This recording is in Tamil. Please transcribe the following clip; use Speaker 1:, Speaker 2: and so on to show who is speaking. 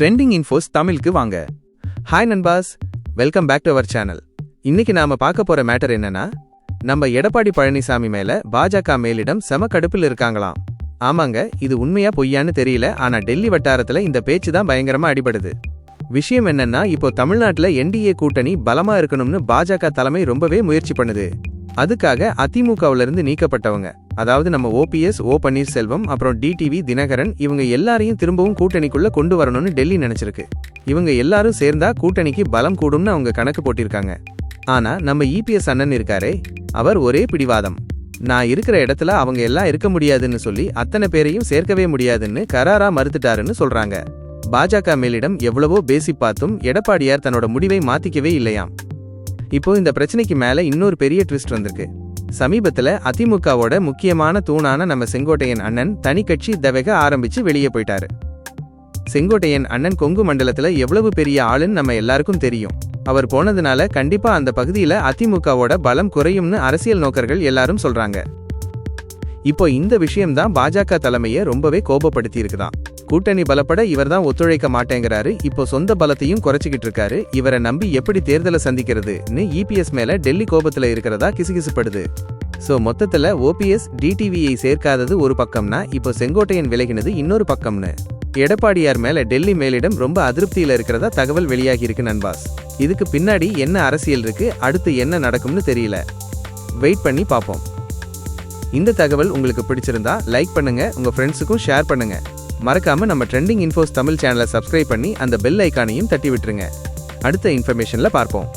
Speaker 1: ட்ரெண்டிங் இன்ஃபோஸ் தமிழுக்கு வாங்க. Hi நண்பாஸ் welcome back to our channel இன்னைக்கு நாம பார்க்க போற மேட்டர் என்னன்னா நம்ம எடப்பாடி பழனிசாமி மேல பாஜக மேலிடம் செம கடுப்பில் இருக்காங்களாம். ஆமாங்க இது உண்மையா பொய்யான்னு தெரியல ஆனா டெல்லி வட்டாரத்துல இந்த பேச்சு தான் பயங்கரமா அடிபடுது. விஷயம் என்னன்னா இப்போ தமிழ்நாட்டுல என்டிஏ கூட்டணி பலமா இருக்கணும்னு பாஜக தலைமை ரொம்பவே முயற்சி பண்ணுது. அதுக்காக அதிமுகவுல இருந்து நீக்கப்பட்டவங்க. அதாவது நம்ம ஓபிஎஸ் ஓ பன்னீர்செல்வம் அப்புறம் டிடிவி தினகரன் இவங்க எல்லாரையும் திரும்பவும் கூட்டணிக்குள்ள கொண்டு வரணும்னு டெல்லி நினைச்சிருக்கு. இவங்க எல்லாரும் சேர்ந்தா கூட்டணிக்கு பலம் கூடும்னு அவங்க கணக்கு போட்டிருக்காங்க. ஆனா நம்ம இபிஎஸ் அண்ணன் இருக்காரே அவர் ஒரே பிடிவாதம். நான் இருக்கிற இடத்துல அவங்க எல்லாம் இருக்க முடியாதுன்னு சொல்லி அத்தனை பேரையும் சேர்க்கவே முடியாதுன்னு கராரா மறுத்துட்டாருன்னு சொல்றாங்க. பாஜக மேலிடம் எவ்வளவோ பேசி பார்த்தும் எடப்பாடியார் தன்னோட முடிவை மாத்திக்கவே இல்லையாம். இப்போ இந்த பிரச்சனைக்கு மேல இன்னொரு பெரிய ட்விஸ்ட் வந்திருக்கு. சமீபத்துல அதிமுகவோட முக்கியமான தூணான நம்ம செங்கோட்டையன் அண்ணன் தனி கட்சி தவக ஆரம்பிச்சு வெளியே போயிட்டாரு. செங்கோட்டையன் அண்ணன் கொங்கு மண்டலத்துல எவ்வளவு பெரிய ஆளுன்னு நம்ம எல்லாருக்கும் தெரியும். அவர் போனதுனால கண்டிப்பா அந்த பகுதியில அதிமுகவோட பலம் குறையும்னு அரசியல் நோக்கர்கள் எல்லாரும் சொல்றாங்க. இப்போ இந்த விஷயம்தான் பாஜக தலைமையை ரொம்பவே கோபப்படுத்தி இருக்குதான் கூட்டணி பலப்பட இவர் தான் ஒத்துழைக்க மாட்டேங்கிறாரு. இப்போ சொந்த பலத்தையும் குறைச்சிக்கிட்டு இருக்காரு. இவரை நம்பி எப்படி தேர்தலை சந்திக்கிறதுன்னு இபிஎஸ் மேல டெல்லி கோபத்துல இருக்கிறதா கிசுகிசுப்படுது. சோ மொத்தத்துல ஓபிஎஸ் டிடிவியை சேர்க்காதது ஒரு பக்கம்னா இப்போ செங்கோட்டையன் விலகினது இன்னொரு பக்கம்னு. எடப்பாடியார் மேல டெல்லி மேலிடம் ரொம்ப அதிருப்தியில இருக்கிறதா தகவல் வெளியாகி இருக்கு நண்பாஸ். இதுக்கு பின்னாடி என்ன அரசியல் இருக்கு? அடுத்து என்ன நடக்கும்னு தெரியல. வெயிட் பண்ணி பார்ப்போம் இந்த தகவல் உங்களுக்கு பிடிச்சிருந்தா லைக் பண்ணுங்க உங்க ஃப்ரெண்ட்ஸுக்கும் ஷேர் பண்ணுங்க. மறக்காம நம்ம ட்ரெண்டிங் இன்ஃபோஸ் தமிழ் சேனலை சப்ஸ்கிரைப் பண்ணி அந்த பெல் ஐக்கானையும் தட்டி விட்டுருங்க. அடுத்த இன்ஃபர்மேஷன்ல பார்ப்போம்.